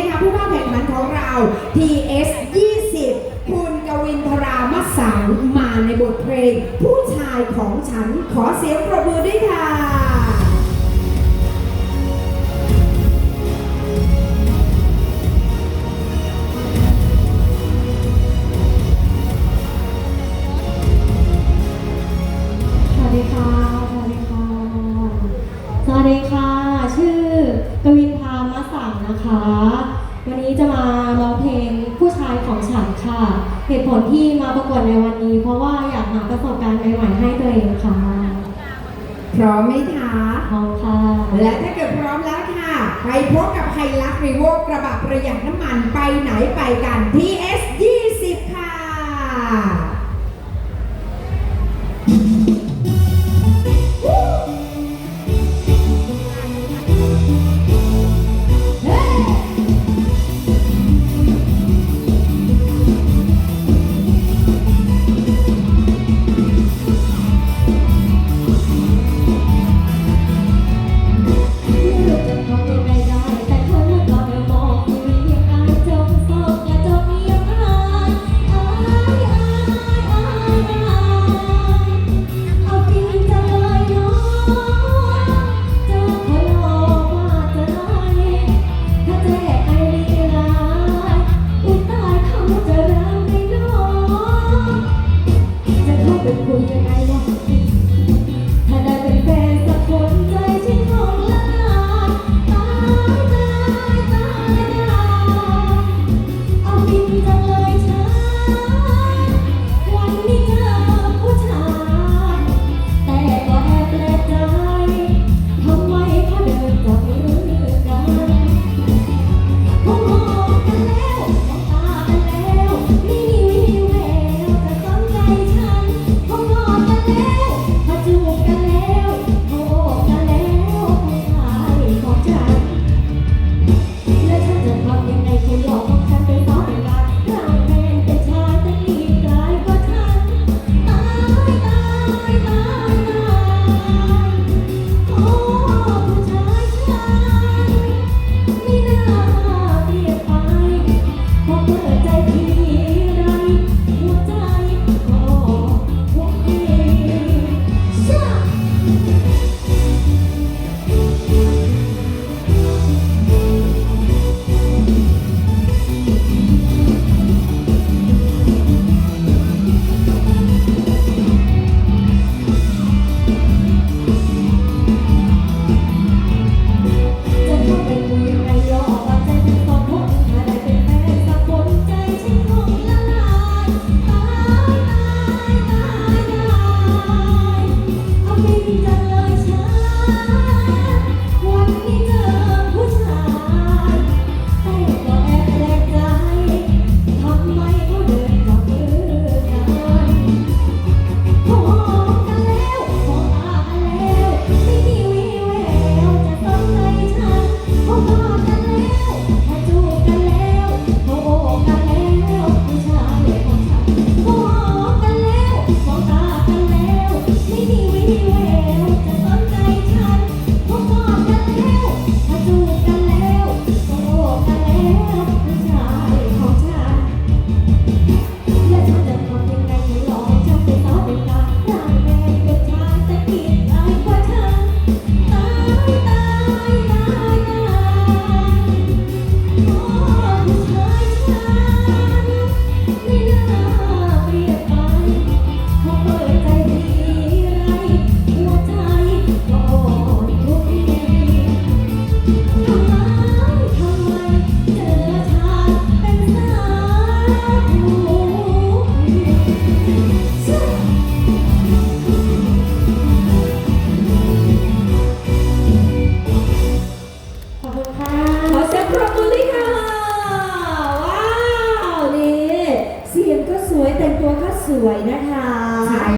นะคะผู้เข้าแข่งขันของเรา TS 20 คุณกวินทรามาสางมาในบทเพลง ผู้ชายของฉันขอเสียงปรบมือด้วยค่ะ ค่ะ เหตุผลที่มาประกวดในวันนี้ เพราะว่าอยากหาประสบการณ์ใหม่ๆให้ตัวเองค่ะ พร้อมไหมคะพร้อมค่ะ และถ้าเกิดพร้อมแล้วค่ะ ไปพบกับไฮลักรีโวกระบะประหยัดน้ำมันไปไหนไปกัน TS 20ค่ะ 我最爱 Yeah. สวยนะคะ ใช่